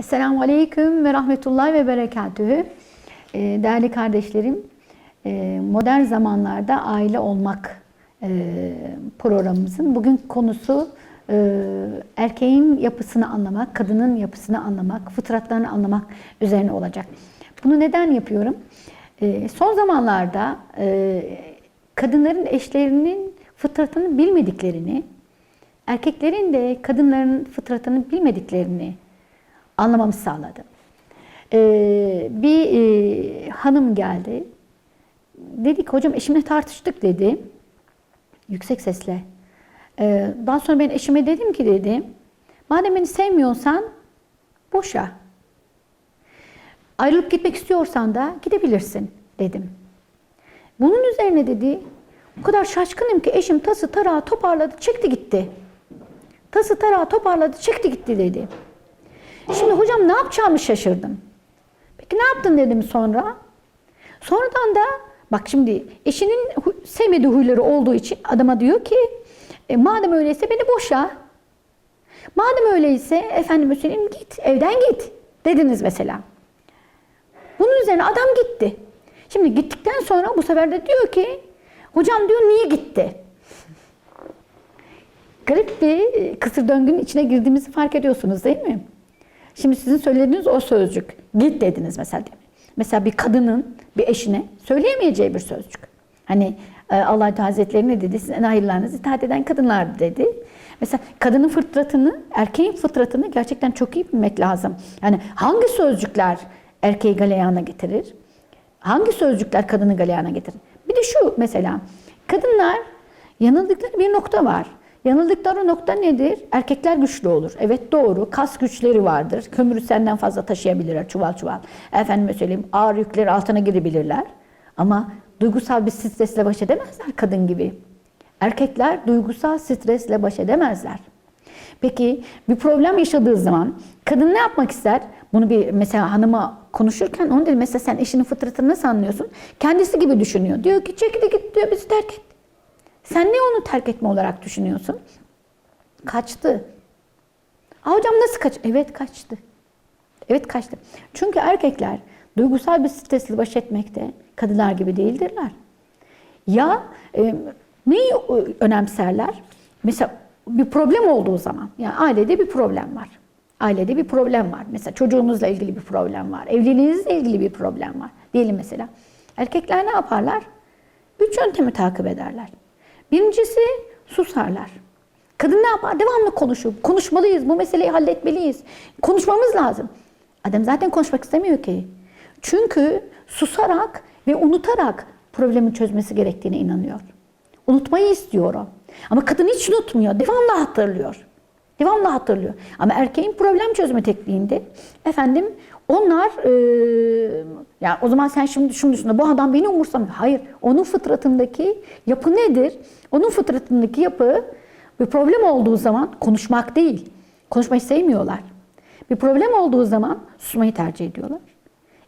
Esselamu Aleyküm ve Rahmetullahi ve Berekatühü. Ee, Değerli kardeşlerim, e, modern zamanlarda aile olmak e, programımızın bugün konusu e, erkeğin yapısını anlamak, kadının yapısını anlamak, fıtratlarını anlamak üzerine olacak. Bunu neden yapıyorum? Son zamanlarda kadınların eşlerinin fıtratını bilmediklerini, erkeklerin de kadınların fıtratını bilmediklerini anlamamı sağladı. Ee, bir e, hanım geldi. Dedik hocam eşimle tartıştık dedi. Yüksek sesle. Ee, daha sonra ben eşime dedim ki dedi. Madem beni sevmiyorsan boşa. Ayrılıp gitmek istiyorsan da gidebilirsin dedim. Bunun üzerine dedi o kadar şaşkınım ki eşim tası tarağı toparladı çekti gitti. Tası tarağı toparladı çekti gitti dedi. Şimdi hocam ne yapacağımı şaşırdım. Peki ne yaptın dedim sonra. Sonradan da bak şimdi eşinin sevmediği huyları olduğu için adama diyor ki e, madem öyleyse beni boşa. Madem öyleyse efendim söyleyeyim git evden git dediniz mesela. Bunun üzerine adam gitti. Şimdi gittikten sonra bu sefer de diyor ki hocam diyor niye gitti? Garip bir e, kısır döngünün içine girdiğimizi fark ediyorsunuz değil mi? Şimdi sizin söylediğiniz o sözcük. Git dediniz mesela değil mi? Mesela bir kadının bir eşine söyleyemeyeceği bir sözcük. Hani e, Allah Hazretleri ne dedi? Sizin hayırlarınızı itaat eden kadınlar dedi. Mesela kadının fıtratını, erkeğin fıtratını gerçekten çok iyi bilmek lazım. Yani hangi sözcükler erkeği galeyana getirir? Hangi sözcükler kadını galeyana getirir? Bir de şu mesela, kadınlar yanıldıkları bir nokta var. Yanıldıkları nokta nedir? Erkekler güçlü olur. Evet doğru. Kas güçleri vardır. Kömürü senden fazla taşıyabilirler çuval çuval. Efendime söyleyeyim ağır yükleri altına girebilirler. Ama duygusal bir stresle baş edemezler kadın gibi. Erkekler duygusal stresle baş edemezler. Peki bir problem yaşadığı zaman kadın ne yapmak ister? Bunu bir mesela hanıma konuşurken onu dedi mesela sen eşinin fıtratını nasıl anlıyorsun? Kendisi gibi düşünüyor. Diyor ki çekildi git diyor bizi terk et. Sen ne onu terk etme olarak düşünüyorsun? Kaçtı. Aa, hocam nasıl kaç? Evet kaçtı. Evet kaçtı. Çünkü erkekler duygusal bir stresle baş etmekte kadınlar gibi değildirler. Ya e, neyi önemserler? Mesela bir problem olduğu zaman, yani ailede bir problem var. Ailede bir problem var. Mesela çocuğunuzla ilgili bir problem var. Evliliğinizle ilgili bir problem var. Diyelim mesela. Erkekler ne yaparlar? Üç yöntemi takip ederler. Birincisi susarlar. Kadın ne yapar? Devamlı konuşur. Konuşmalıyız. Bu meseleyi halletmeliyiz. Konuşmamız lazım. Adam zaten konuşmak istemiyor ki. Çünkü susarak ve unutarak problemi çözmesi gerektiğine inanıyor. Unutmayı istiyor o. Ama kadın hiç unutmuyor. Devamlı hatırlıyor. Devamlı hatırlıyor. Ama erkeğin problem çözme tekniğinde efendim onlar e, ya o zaman sen şimdi şunu. Bu adam beni umursamıyor. Hayır. Onun fıtratındaki yapı nedir? Onun fıtratındaki yapı bir problem olduğu zaman konuşmak değil. Konuşmayı sevmiyorlar. Bir problem olduğu zaman susmayı tercih ediyorlar.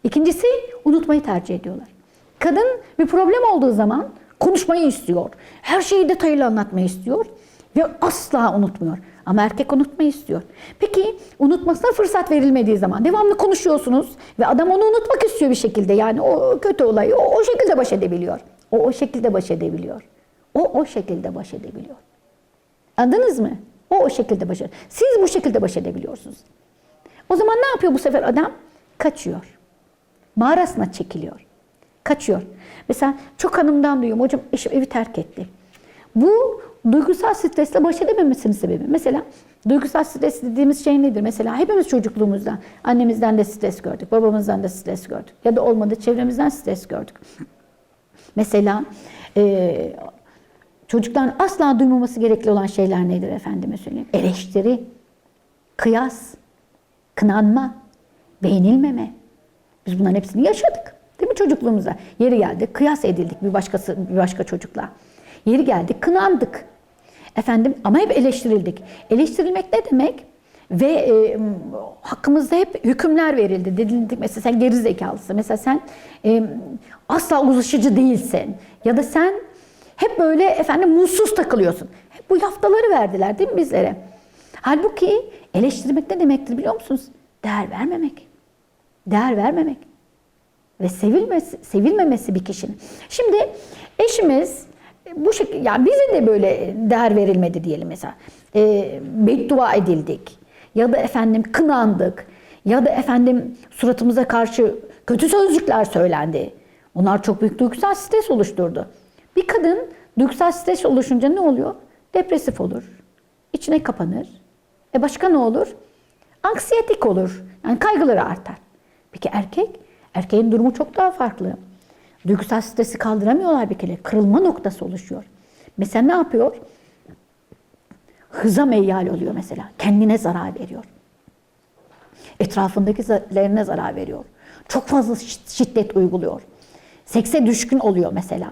İkincisi unutmayı tercih ediyorlar. Kadın bir problem olduğu zaman konuşmayı istiyor. Her şeyi detaylı anlatmayı istiyor ve asla unutmuyor. Ama erkek unutmayı istiyor. Peki unutmasına fırsat verilmediği zaman devamlı konuşuyorsunuz ve adam onu unutmak istiyor bir şekilde. Yani o kötü olayı o, o şekilde baş edebiliyor. O o şekilde baş edebiliyor. O o şekilde baş edebiliyor. Anladınız mı? O o şekilde baş edebiliyor. Siz bu şekilde baş edebiliyorsunuz. O zaman ne yapıyor bu sefer adam? Kaçıyor. Mağarasına çekiliyor. Kaçıyor. Mesela çok hanımdan duyuyorum. Hocam eşim evi terk etti. Bu duygusal stresle baş edememesinin sebebi. Mesela duygusal stres dediğimiz şey nedir? Mesela hepimiz çocukluğumuzdan, annemizden de stres gördük, babamızdan da stres gördük. Ya da olmadı çevremizden stres gördük. Mesela e, çocukların asla duymaması gerekli olan şeyler nedir efendime söyleyeyim? Eleştiri, kıyas, kınanma, beğenilmeme. Biz bunların hepsini yaşadık. Değil mi çocukluğumuzda? Yeri geldi, kıyas edildik bir başkası bir başka çocukla. Yeri geldi, kınandık. Efendim ama hep eleştirildik. Eleştirilmek ne demek? Ve e, hakkımızda hep hükümler verildi. Dedildik mesela sen geri zekalısın. Mesela sen e, asla uzlaşıcı değilsin. Ya da sen hep böyle efendim mutsuz takılıyorsun. Hep bu yaftaları verdiler değil mi bizlere? Halbuki eleştirmek ne demektir biliyor musunuz? Değer vermemek. Değer vermemek. Ve sevilmesi, sevilmemesi bir kişinin. Şimdi eşimiz bu şekilde, yani bize de böyle değer verilmedi diyelim mesela. E, beddua edildik. Ya da efendim kınandık. Ya da efendim suratımıza karşı kötü sözcükler söylendi. Bunlar çok büyük duygusal stres oluşturdu. Bir kadın duygusal stres oluşunca ne oluyor? Depresif olur. içine kapanır. E başka ne olur? Anksiyetik olur. Yani kaygıları artar. Peki erkek? Erkeğin durumu çok daha farklı. Duygusal stresi kaldıramıyorlar bir kere. Kırılma noktası oluşuyor. Mesela ne yapıyor? Hıza meyyal oluyor mesela. Kendine zarar veriyor. Etrafındakilerine zarar veriyor. Çok fazla şiddet uyguluyor. Sekse düşkün oluyor mesela.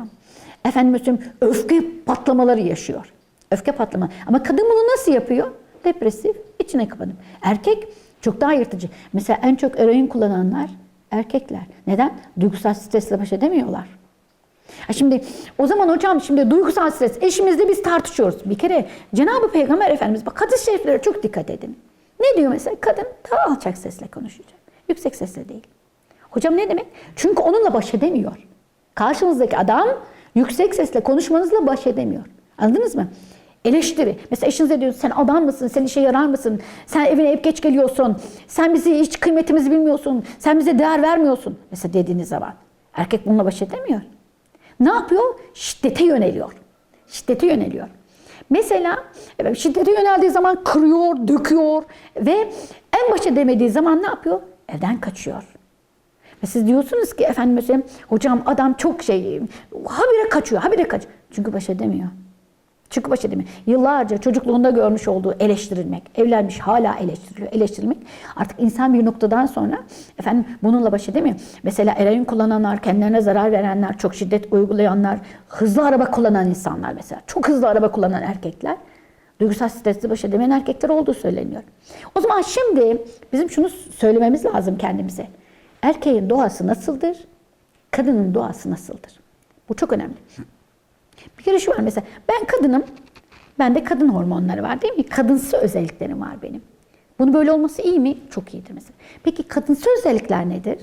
Efendim mesela öfke patlamaları yaşıyor. Öfke patlama. Ama kadın bunu nasıl yapıyor? Depresif, içine kapanıp. Erkek çok daha yırtıcı. Mesela en çok eroin kullananlar erkekler. Neden? Duygusal stresle baş edemiyorlar. Ha şimdi o zaman hocam şimdi duygusal stres eşimizle biz tartışıyoruz. Bir kere Cenab-ı Peygamber Efendimiz bak hadis-i şeriflere çok dikkat edin. Ne diyor mesela? Kadın daha alçak sesle konuşacak. Yüksek sesle değil. Hocam ne demek? Çünkü onunla baş edemiyor. Karşınızdaki adam yüksek sesle konuşmanızla baş edemiyor. Anladınız mı? Eleştiri. Mesela eşinize diyor sen adam mısın? Sen işe yarar mısın? Sen evine hep geç geliyorsun. Sen bizi hiç kıymetimizi bilmiyorsun. Sen bize değer vermiyorsun. Mesela dediğiniz zaman. Erkek bununla baş edemiyor. Ne yapıyor? Şiddete yöneliyor. Şiddete yöneliyor. Mesela şiddete yöneldiği zaman kırıyor, döküyor ve en başa demediği zaman ne yapıyor? Evden kaçıyor. Ve siz diyorsunuz ki efendim mesela hocam adam çok şey habire kaçıyor, habire kaçıyor. Çünkü baş edemiyor. Çünkü baş edemiyor. Yıllarca çocukluğunda görmüş olduğu eleştirilmek, evlenmiş hala eleştiriliyor, eleştirilmek. Artık insan bir noktadan sonra efendim bununla baş edemiyor. Mesela eroin kullananlar, kendilerine zarar verenler, çok şiddet uygulayanlar, hızlı araba kullanan insanlar mesela. Çok hızlı araba kullanan erkekler duygusal stresli baş edemeyen erkekler olduğu söyleniyor. O zaman şimdi bizim şunu söylememiz lazım kendimize. Erkeğin doğası nasıldır? Kadının doğası nasıldır? Bu çok önemli. Bir kere şu var mesela ben kadınım. Bende kadın hormonları var değil mi? Kadınsı özelliklerim var benim. Bunun böyle olması iyi mi? Çok iyidir mesela. Peki kadınsı özellikler nedir?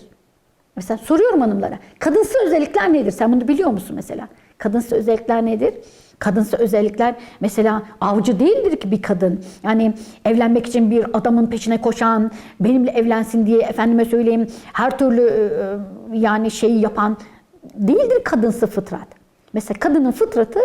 Mesela soruyorum hanımlara. Kadınsı özellikler nedir? Sen bunu biliyor musun mesela? Kadınsı özellikler nedir? Kadınsı özellikler mesela avcı değildir ki bir kadın. Yani evlenmek için bir adamın peşine koşan, benimle evlensin diye efendime söyleyeyim her türlü yani şeyi yapan değildir kadınsı fıtrat. Mesela kadının fıtratı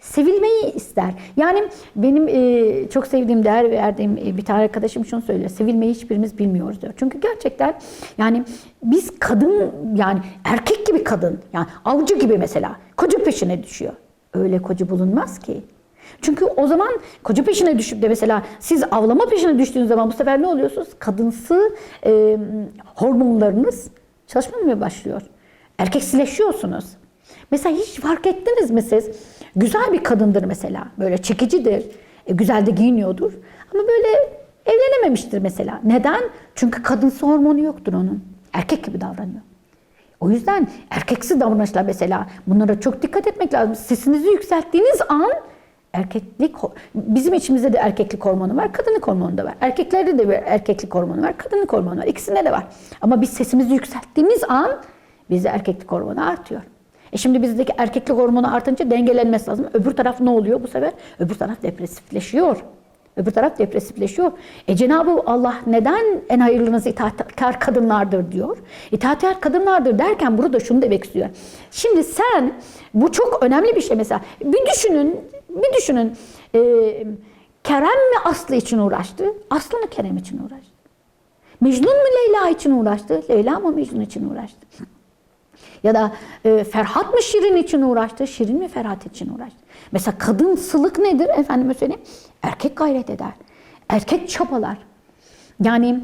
sevilmeyi ister. Yani benim e, çok sevdiğim, değer verdiğim e, bir tane arkadaşım şunu söylüyor. Sevilmeyi hiçbirimiz bilmiyoruz diyor. Çünkü gerçekten yani biz kadın yani erkek gibi kadın yani avcı gibi mesela koca peşine düşüyor. Öyle koca bulunmaz ki. Çünkü o zaman koca peşine düşüp de mesela siz avlama peşine düştüğünüz zaman bu sefer ne oluyorsunuz? Kadınsı e, hormonlarınız çalışmaya başlıyor. Erkeksileşiyorsunuz. Mesela hiç fark ettiniz mi siz? Güzel bir kadındır mesela. Böyle çekicidir. E, güzel de giyiniyordur. Ama böyle evlenememiştir mesela. Neden? Çünkü kadınsı hormonu yoktur onun. Erkek gibi davranıyor. O yüzden erkeksi davranışlar mesela bunlara çok dikkat etmek lazım. Sesinizi yükselttiğiniz an erkeklik bizim içimizde de erkeklik hormonu var, kadınlık hormonu da var. Erkeklerde de bir erkeklik hormonu var, kadınlık hormonu var. İkisinde de var. Ama biz sesimizi yükselttiğimiz an bizde erkeklik hormonu artıyor. E şimdi bizdeki erkeklik hormonu artınca dengelenmesi lazım. Öbür taraf ne oluyor bu sefer? Öbür taraf depresifleşiyor. Öbür taraf depresifleşiyor. E Cenab-ı Allah neden en hayırlınız itaatkar kadınlardır diyor. İtaatkar kadınlardır derken burada şunu demek istiyor. Şimdi sen bu çok önemli bir şey mesela. Bir düşünün, bir düşünün. E, Kerem mi Aslı için uğraştı? Aslı mı Kerem için uğraştı? Mecnun mu Leyla için uğraştı? Leyla mı Mecnun için uğraştı? Ya da e, Ferhat mı Şirin için uğraştı? Şirin mi Ferhat için uğraştı? Mesela kadınsılık nedir? Efendim söyleyeyim. Erkek gayret eder. Erkek çabalar. Yani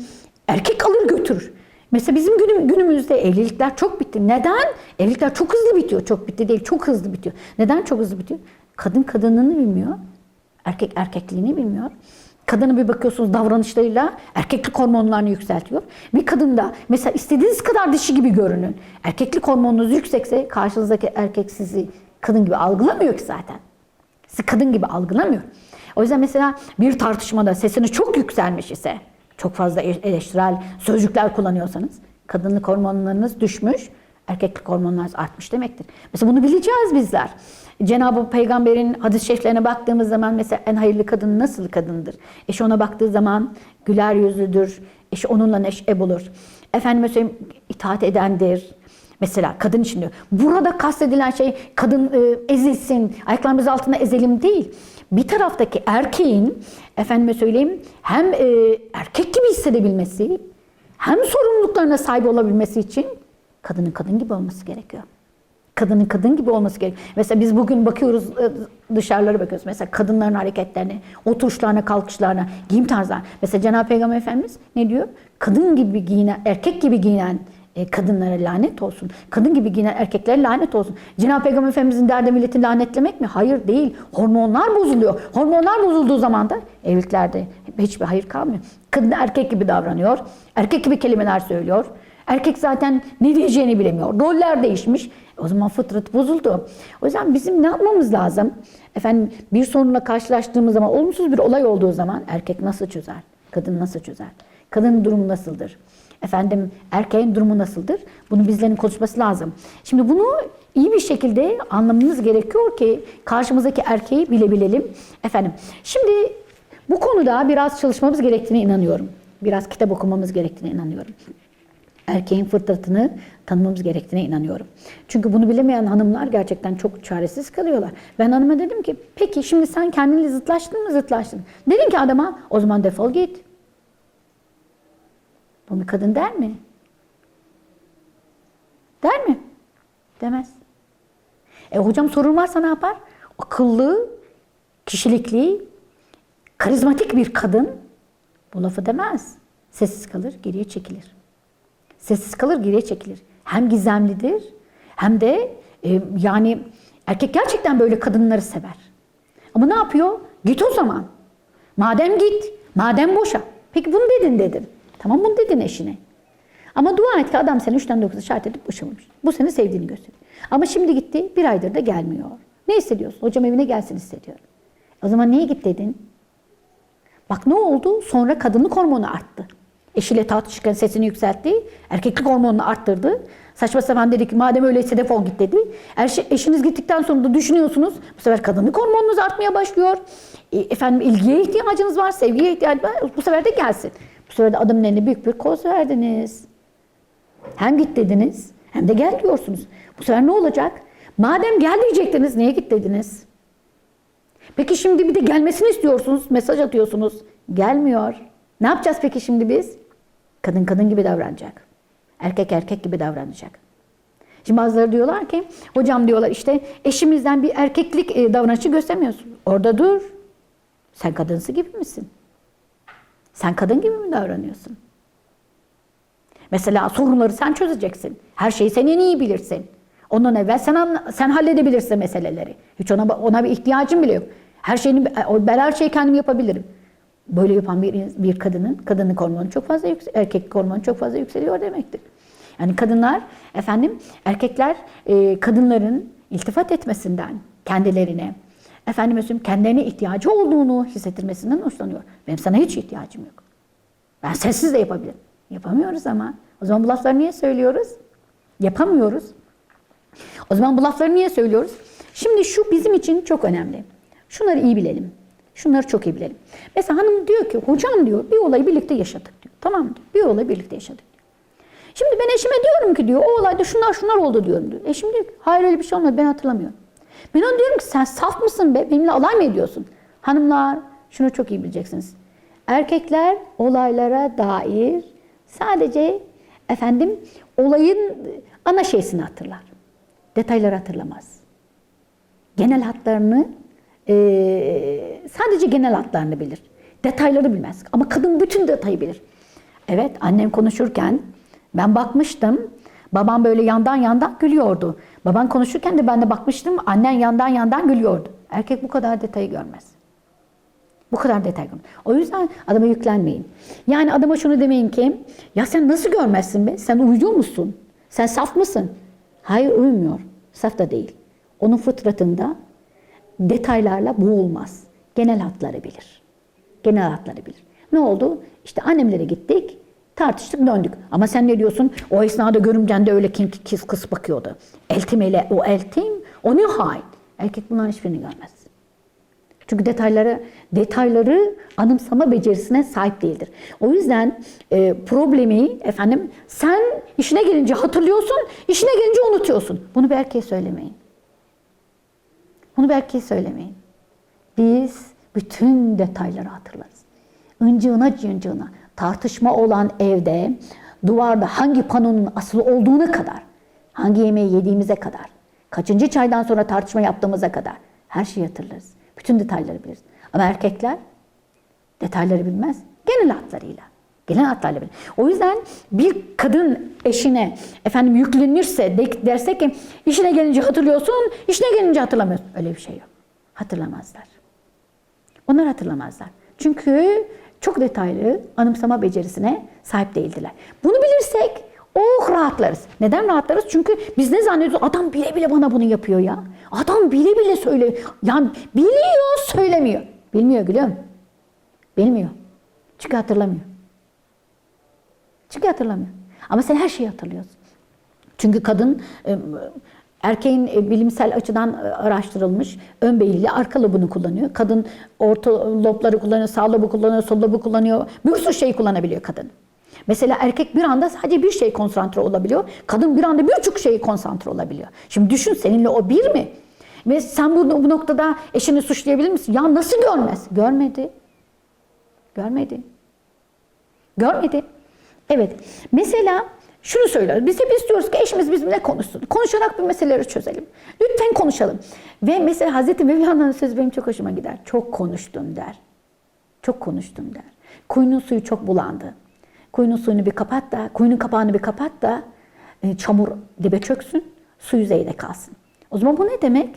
erkek alır götürür. Mesela bizim günüm, günümüzde evlilikler çok bitti. Neden? Evlilikler çok hızlı bitiyor. Çok bitti değil, çok hızlı bitiyor. Neden çok hızlı bitiyor? Kadın kadınlığını bilmiyor. Erkek erkekliğini bilmiyor. Kadını bir bakıyorsunuz davranışlarıyla erkeklik hormonlarını yükseltiyor. Bir kadın da mesela istediğiniz kadar dişi gibi görünün. Erkeklik hormonunuz yüksekse karşınızdaki erkek sizi kadın gibi algılamıyor ki zaten. Sizi kadın gibi algılamıyor. O yüzden mesela bir tartışmada sesini çok yükselmiş ise, çok fazla e- eleştirel sözcükler kullanıyorsanız kadınlık hormonlarınız düşmüş, erkeklik hormonlarınız artmış demektir. Mesela bunu bileceğiz bizler. Cenab-ı Peygamber'in hadis-i şeriflerine baktığımız zaman mesela en hayırlı kadın nasıl kadındır? Eşi ona baktığı zaman güler yüzlüdür. Eşi onunla neşe bulur. Efendime söyleyeyim itaat edendir. Mesela kadın için diyor. Burada kastedilen şey kadın e, ezilsin, ayaklarımız altında ezelim değil. Bir taraftaki erkeğin efendime söyleyeyim hem e, erkek gibi hissedebilmesi hem sorumluluklarına sahip olabilmesi için kadının kadın gibi olması gerekiyor. Kadının kadın gibi olması gerekiyor. Mesela biz bugün bakıyoruz e, dışarılara bakıyoruz. Mesela kadınların hareketlerine, oturuşlarına, kalkışlarına, giyim tarzlarına. Mesela Cenab-ı Peygamber Efendimiz ne diyor? Kadın gibi giyinen, erkek gibi giyinen e, kadınlara lanet olsun. Kadın gibi giyinen erkeklere lanet olsun. Cenab-ı Peygamber Efendimizin derdi milleti lanetlemek mi? Hayır değil. Hormonlar bozuluyor. Hormonlar bozulduğu zaman da evliliklerde hiçbir hayır kalmıyor. Kadın erkek gibi davranıyor. Erkek gibi kelimeler söylüyor. Erkek zaten ne diyeceğini bilemiyor. Roller değişmiş. O zaman fıtrat bozuldu. O yüzden bizim ne yapmamız lazım? Efendim bir sorunla karşılaştığımız zaman, olumsuz bir olay olduğu zaman erkek nasıl çözer? Kadın nasıl çözer? Kadının durumu nasıldır? Efendim erkeğin durumu nasıldır? Bunu bizlerin konuşması lazım. Şimdi bunu iyi bir şekilde anlamamız gerekiyor ki karşımızdaki erkeği bilebilelim. Efendim şimdi bu konuda biraz çalışmamız gerektiğine inanıyorum. Biraz kitap okumamız gerektiğine inanıyorum erkeğin fıtratını tanımamız gerektiğine inanıyorum. Çünkü bunu bilemeyen hanımlar gerçekten çok çaresiz kalıyorlar. Ben hanıma dedim ki peki şimdi sen kendinle zıtlaştın mı zıtlaştın. Dedin ki adama o zaman defol git. Bu bir kadın der mi? Der mi? Demez. E hocam sorun varsa ne yapar? Akıllı, kişilikli, karizmatik bir kadın bu lafı demez. Sessiz kalır, geriye çekilir. Sessiz kalır, geriye çekilir. Hem gizemlidir hem de e, yani erkek gerçekten böyle kadınları sever. Ama ne yapıyor? Git o zaman. Madem git, madem boşa. Peki bunu dedin dedim. Tamam bunu dedin eşine. Ama dua et ki adam seni üçten 9'a şart edip boşamamış. Bu seni sevdiğini gösteriyor. Ama şimdi gitti bir aydır da gelmiyor. Ne hissediyorsun? Hocam evine gelsin hissediyorum. O zaman niye git dedin? Bak ne oldu? Sonra kadınlık hormonu arttı. Eşiyle tartışırken sesini yükseltti. Erkeklik hormonunu arttırdı. Saçma sapan dedi ki madem öyleyse defol git dedi. Eşi, eşiniz gittikten sonra da düşünüyorsunuz. Bu sefer kadınlık hormonunuz artmaya başlıyor. E, efendim ilgiye ihtiyacınız var, sevgiye ihtiyacınız var. Bu sefer de gelsin. Bu sefer de adamın eline büyük bir koz verdiniz. Hem git dediniz hem de gel diyorsunuz. Bu sefer ne olacak? Madem gel diyecektiniz niye git dediniz? Peki şimdi bir de gelmesini istiyorsunuz, mesaj atıyorsunuz. Gelmiyor. Ne yapacağız peki şimdi biz? Kadın kadın gibi davranacak. Erkek erkek gibi davranacak. Şimdi bazıları diyorlar ki, hocam diyorlar işte eşimizden bir erkeklik e, davranışı göstermiyorsun. Orada dur. Sen kadınsı gibi misin? Sen kadın gibi mi davranıyorsun? Mesela sorunları sen çözeceksin. Her şeyi sen en iyi bilirsin. Ondan evvel sen sen halledebilirsin meseleleri. Hiç ona ona bir ihtiyacın bile yok. Her şeyini ben her şeyi kendim yapabilirim. Böyle yapan bir bir kadının kadınlık hormonu çok fazla yüksek, erkek hormonu çok fazla yükseliyor demektir. Yani kadınlar efendim erkekler e, kadınların iltifat etmesinden kendilerine efendim mesela kendilerine ihtiyacı olduğunu hissettirmesinden hoşlanıyor. Benim sana hiç ihtiyacım yok. Ben sessiz de yapabilirim. Yapamıyoruz ama. O zaman bu lafları niye söylüyoruz? Yapamıyoruz. O zaman bu lafları niye söylüyoruz? Şimdi şu bizim için çok önemli. Şunları iyi bilelim. Şunları çok iyi bilelim. Mesela hanım diyor ki hocam diyor bir olayı birlikte yaşadık diyor. Tamam diyor. Bir olayı birlikte yaşadık diyor. Şimdi ben eşime diyorum ki diyor o olayda şunlar şunlar oldu diyorum diyor. Eşim diyor ki hayır öyle bir şey olmadı ben hatırlamıyorum. Ben ona diyorum ki sen saf mısın be benimle alay mı ediyorsun? Hanımlar şunu çok iyi bileceksiniz. Erkekler olaylara dair sadece efendim olayın ana şeysini hatırlar. Detayları hatırlamaz. Genel hatlarını e, sadece genel hatlarını bilir. Detayları bilmez. Ama kadın bütün detayı bilir. Evet annem konuşurken ben bakmıştım. Babam böyle yandan yandan gülüyordu. Baban konuşurken de ben de bakmıştım. Annen yandan yandan gülüyordu. Erkek bu kadar detayı görmez. Bu kadar detay görmez. O yüzden adama yüklenmeyin. Yani adama şunu demeyin ki ya sen nasıl görmezsin be? Sen uyuyor musun? Sen saf mısın? Hayır uyumuyor. Saf da değil. Onun fıtratında detaylarla boğulmaz. Genel hatları bilir. Genel hatları bilir. Ne oldu? İşte annemlere gittik. Tartıştık döndük. Ama sen ne diyorsun? O esnada görümcen de öyle kinki kis kıs bakıyordu. Eltim ele, o eltim, o ne hain. Erkek bunların hiçbirini görmez. Çünkü detayları detayları anımsama becerisine sahip değildir. O yüzden e, problemi efendim sen işine gelince hatırlıyorsun, işine gelince unutuyorsun. Bunu bir erkeğe söylemeyin. Bunu erkeğe söylemeyin. Biz bütün detayları hatırlarız. Incığına cıncığına tartışma olan evde duvarda hangi panonun asılı olduğuna kadar, hangi yemeği yediğimize kadar, kaçıncı çaydan sonra tartışma yaptığımıza kadar her şeyi hatırlarız. Bütün detayları biliriz. Ama erkekler detayları bilmez. Genel hatlarıyla. Genel hatlarıyla bilir. O yüzden bir kadın eşine efendim yüklenirse de, derse ki işine gelince hatırlıyorsun, işine gelince hatırlamıyorsun. Öyle bir şey yok. Hatırlamazlar. Onlar hatırlamazlar. Çünkü çok detaylı anımsama becerisine sahip değildiler. Bunu bilirsek oh rahatlarız. Neden rahatlarız? Çünkü biz ne zannediyoruz? Adam bile bile bana bunu yapıyor ya. Adam bile bile söylüyor. Yani biliyor söylemiyor. Bilmiyor gülüm. Bilmiyor. Çünkü hatırlamıyor. Çünkü hatırlamıyor. Ama sen her şeyi hatırlıyorsun. Çünkü kadın e, erkeğin e, bilimsel açıdan e, araştırılmış ön beyniyle arka lobunu kullanıyor. Kadın orta lobları kullanıyor, sağ lobu kullanıyor, sol lobu kullanıyor. Bir sürü şey kullanabiliyor kadın. Mesela erkek bir anda sadece bir şey konsantre olabiliyor. Kadın bir anda birçok şeyi konsantre olabiliyor. Şimdi düşün seninle o bir mi? Ve sen bu, bu noktada eşini suçlayabilir misin? Ya nasıl görmez? Görmedi. Görmedi. Görmedi. Evet. Mesela şunu söylüyoruz. Biz hep istiyoruz ki eşimiz bizimle konuşsun. Konuşarak bir meseleleri çözelim. Lütfen konuşalım. Ve mesela Hazreti Mevlana'nın sözü benim çok hoşuma gider. Çok konuştun der. Çok konuştun der. Kuyunun suyu çok bulandı. Kuyunun suyunu bir kapat da, kuyunun kapağını bir kapat da e, çamur dibe çöksün, su yüzeyde kalsın. O zaman bu ne demek?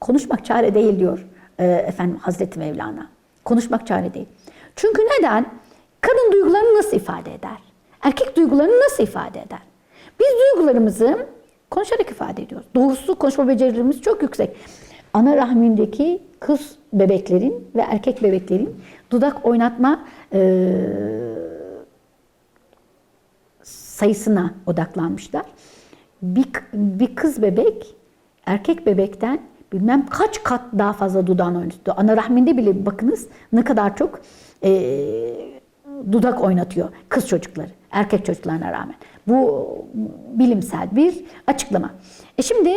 Konuşmak çare değil diyor e, efendim Hazreti Mevlana. Konuşmak çare değil. Çünkü neden? Kadın duygularını nasıl ifade eder? Erkek duygularını nasıl ifade eder? Biz duygularımızı konuşarak ifade ediyoruz. Doğrusu konuşma becerilerimiz çok yüksek. Ana rahmindeki kız bebeklerin ve erkek bebeklerin dudak oynatma e, sayısına odaklanmışlar. Bir, bir kız bebek erkek bebekten bilmem kaç kat daha fazla dudağını oynatıyor. Ana rahminde bile bakınız ne kadar çok e, dudak oynatıyor kız çocukları, erkek çocuklarına rağmen. Bu bilimsel bir açıklama. E şimdi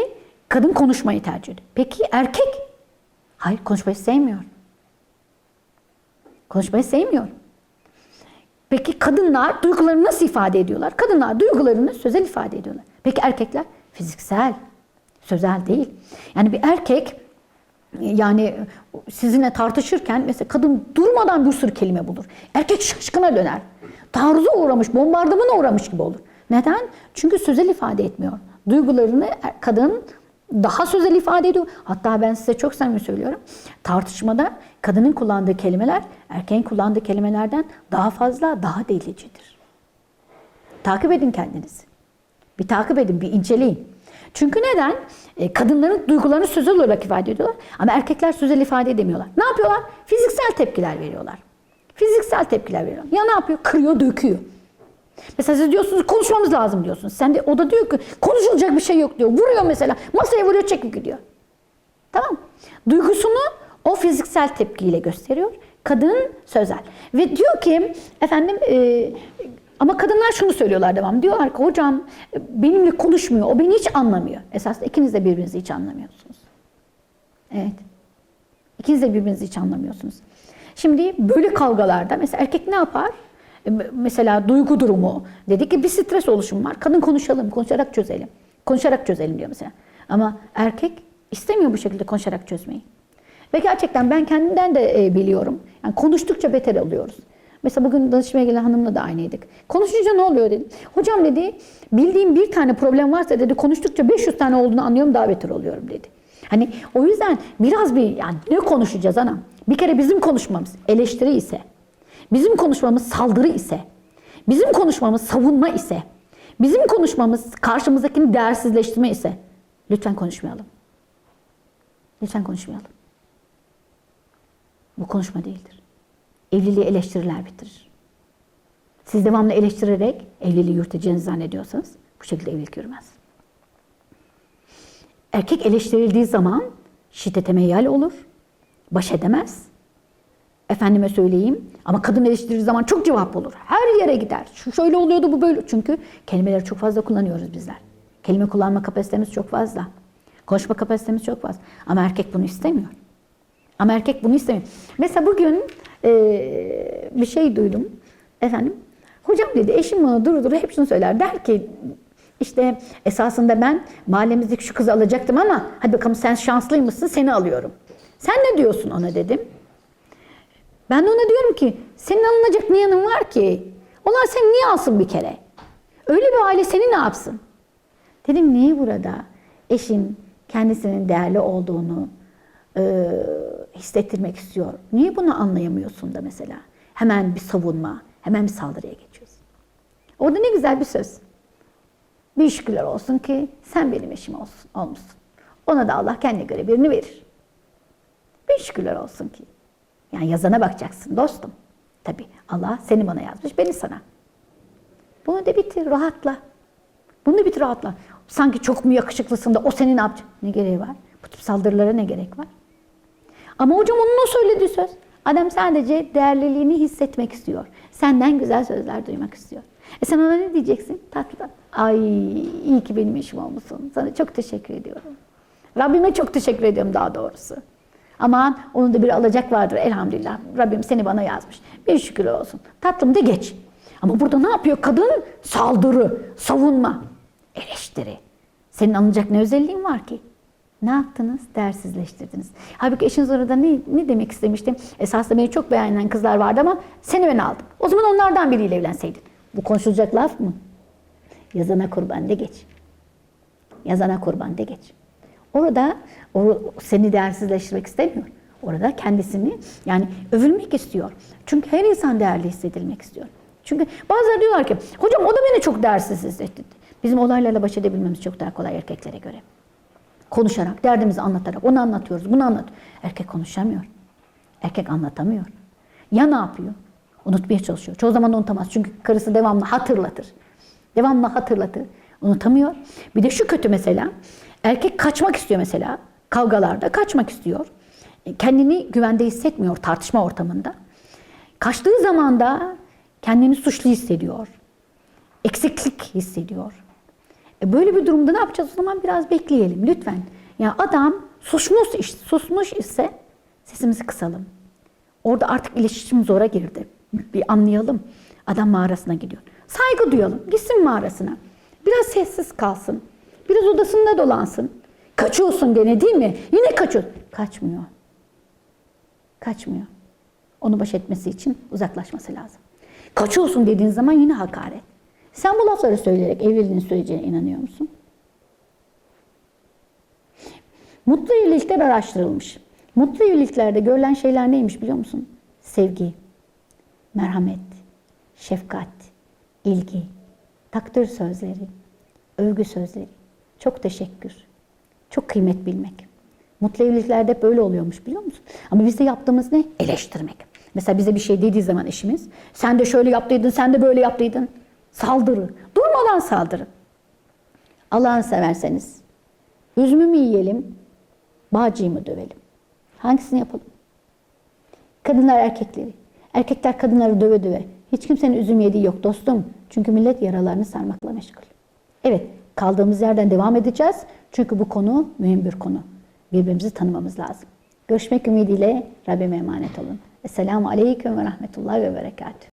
kadın konuşmayı tercih ediyor. Peki erkek? Hayır konuşmayı sevmiyor. Konuşmayı sevmiyor. Peki kadınlar duygularını nasıl ifade ediyorlar? Kadınlar duygularını sözel ifade ediyorlar. Peki erkekler? Fiziksel, sözel değil. Yani bir erkek yani sizinle tartışırken mesela kadın durmadan bir sürü kelime bulur. Erkek şaşkına döner. Taarruza uğramış, bombardımana uğramış gibi olur. Neden? Çünkü sözel ifade etmiyor. Duygularını kadın daha sözel ifade ediyor. Hatta ben size çok samimi söylüyorum. Tartışmada kadının kullandığı kelimeler erkeğin kullandığı kelimelerden daha fazla, daha delicidir. Takip edin kendinizi. Bir takip edin, bir inceleyin. Çünkü neden? E, kadınların duygularını sözel olarak ifade ediyorlar. Ama erkekler sözel ifade edemiyorlar. Ne yapıyorlar? Fiziksel tepkiler veriyorlar. Fiziksel tepkiler veriyorlar. Ya ne yapıyor? Kırıyor, döküyor. Mesela siz diyorsunuz konuşmamız lazım diyorsunuz. Sen de o da diyor ki konuşulacak bir şey yok diyor. Vuruyor mesela. Masaya vuruyor çekip gidiyor. Tamam Duygusunu o fiziksel tepkiyle gösteriyor. Kadın sözel. Ve diyor ki efendim e, ama kadınlar şunu söylüyorlar devam. Diyorlar ki hocam benimle konuşmuyor. O beni hiç anlamıyor. Esasında ikiniz de birbirinizi hiç anlamıyorsunuz. Evet. İkiniz de birbirinizi hiç anlamıyorsunuz. Şimdi böyle kavgalarda mesela erkek ne yapar? E, Mesela duygu durumu. Dedi ki bir stres oluşum var. Kadın konuşalım, konuşarak çözelim. Konuşarak çözelim diyor mesela. Ama erkek istemiyor bu şekilde konuşarak çözmeyi. Ve gerçekten ben kendimden de e, biliyorum. Yani konuştukça beter oluyoruz. Mesela bugün danışmaya gelen hanımla da aynıydık. Konuşunca ne oluyor dedi. Hocam dedi bildiğim bir tane problem varsa dedi konuştukça 500 tane olduğunu anlıyorum daha oluyorum dedi. Hani o yüzden biraz bir yani ne konuşacağız anam? Bir kere bizim konuşmamız eleştiri ise, bizim konuşmamız saldırı ise, bizim konuşmamız savunma ise, bizim konuşmamız karşımızdakini değersizleştirme ise lütfen konuşmayalım. Lütfen konuşmayalım. Bu konuşma değildir. Evliliği eleştiriler bitirir. Siz devamlı eleştirerek evliliği yürüteceğinizi zannediyorsanız bu şekilde evlilik yürümez. Erkek eleştirildiği zaman şiddete meyal olur, baş edemez. Efendime söyleyeyim ama kadın eleştirildiği zaman çok cevap olur. Her yere gider. Şu şöyle oluyordu bu böyle. Çünkü kelimeleri çok fazla kullanıyoruz bizler. Kelime kullanma kapasitemiz çok fazla. Konuşma kapasitemiz çok fazla. Ama erkek bunu istemiyor. Ama erkek bunu istemiyor. Mesela bugün eee, bir şey duydum. Efendim, hocam dedi eşim bana duru duru hep şunu söyler. Der ki işte esasında ben mahallemizdeki şu kızı alacaktım ama hadi bakalım sen şanslıymışsın seni alıyorum. Sen ne diyorsun ona dedim. Ben de ona diyorum ki senin alınacak ne yanın var ki? Onlar seni niye alsın bir kere? Öyle bir aile seni ne yapsın? Dedim niye burada eşim kendisinin değerli olduğunu e, hissettirmek istiyor. Niye bunu anlayamıyorsun da mesela? Hemen bir savunma, hemen bir saldırıya geçiyorsun. Orada ne güzel bir söz. Bir şükürler olsun ki sen benim eşim olsun, olmuşsun. Ona da Allah kendine göre birini verir. Bir şükürler olsun ki. Yani yazana bakacaksın dostum. Tabi Allah seni bana yazmış, beni sana. Bunu da bitir, rahatla. Bunu da bitir, rahatla. Sanki çok mu yakışıklısın da o seni ne yapacak? Ne gereği var? Bu saldırılara ne gerek var? Ama hocam onun o söylediği söz. Adam sadece değerliliğini hissetmek istiyor. Senden güzel sözler duymak istiyor. E sen ona ne diyeceksin? Tatlı. Ay iyi ki benim işim olmuşsun. Sana çok teşekkür ediyorum. Rabbime çok teşekkür ediyorum daha doğrusu. Aman onun da bir alacak vardır elhamdülillah. Rabbim seni bana yazmış. Bir şükür olsun. Tatlım de geç. Ama burada ne yapıyor? Kadın saldırı, savunma, eleştiri. Senin alınacak ne özelliğin var ki? Ne yaptınız? Değersizleştirdiniz. Halbuki eşiniz orada ne, ne demek istemiştim? Esasında beni çok beğenen kızlar vardı ama seni ben aldım. O zaman onlardan biriyle evlenseydin. Bu konuşulacak laf mı? Yazana kurban de geç. Yazana kurban de geç. Orada o seni değersizleştirmek istemiyor. Orada kendisini yani övülmek istiyor. Çünkü her insan değerli hissedilmek istiyor. Çünkü bazıları diyorlar ki hocam o da beni çok değersiz hissetti. Bizim olaylarla baş edebilmemiz çok daha kolay erkeklere göre. Konuşarak, derdimizi anlatarak, onu anlatıyoruz, bunu anlat. Erkek konuşamıyor. Erkek anlatamıyor. Ya ne yapıyor? Unutmaya çalışıyor. Çoğu zaman unutamaz. Çünkü karısı devamlı hatırlatır. Devamlı hatırlatır. Unutamıyor. Bir de şu kötü mesela. Erkek kaçmak istiyor mesela. Kavgalarda kaçmak istiyor. E, Kendini güvende hissetmiyor tartışma ortamında. Kaçtığı zaman da kendini suçlu hissediyor. Eksiklik hissediyor. E böyle bir durumda ne yapacağız? O zaman biraz bekleyelim lütfen. Yani adam susmuş, susmuş ise sesimizi kısalım. Orada artık iletişim zora girdi. Bir anlayalım. Adam mağarasına gidiyor. Saygı duyalım. Gitsin mağarasına. Biraz sessiz kalsın. Biraz odasında dolansın. Kaçıyorsun gene değil mi? Yine kaçıyor. Kaçmıyor. Kaçmıyor. Onu baş etmesi için uzaklaşması lazım. Kaçıyorsun dediğin zaman yine hakaret. Sen bu lafları söyleyerek evliliğin süreceğine inanıyor musun? Mutlu evlilikler araştırılmış. Mutlu evliliklerde görülen şeyler neymiş biliyor musun? Sevgi, merhamet, şefkat, ilgi, takdir sözleri, övgü sözleri, çok teşekkür, çok kıymet bilmek. Mutlu evliliklerde hep böyle oluyormuş biliyor musun? Ama bizde yaptığımız ne? Eleştirmek. Mesela bize bir şey dediği zaman eşimiz, sen de şöyle yaptıydın, sen de böyle yaptıydın. Saldırı. Durmadan saldırı. Allah'ını severseniz, üzümü mü yiyelim, bağcıyı mı dövelim? Hangisini yapalım? Kadınlar erkekleri. Erkekler kadınları döve döve. Hiç kimsenin üzüm yediği yok dostum. Çünkü millet yaralarını sarmakla meşgul. Evet, kaldığımız yerden devam edeceğiz. Çünkü bu konu mühim bir konu. Birbirimizi tanımamız lazım. Görüşmek ümidiyle Rabbime emanet olun. Esselamu Aleyküm ve Rahmetullahi ve Berekatuhu.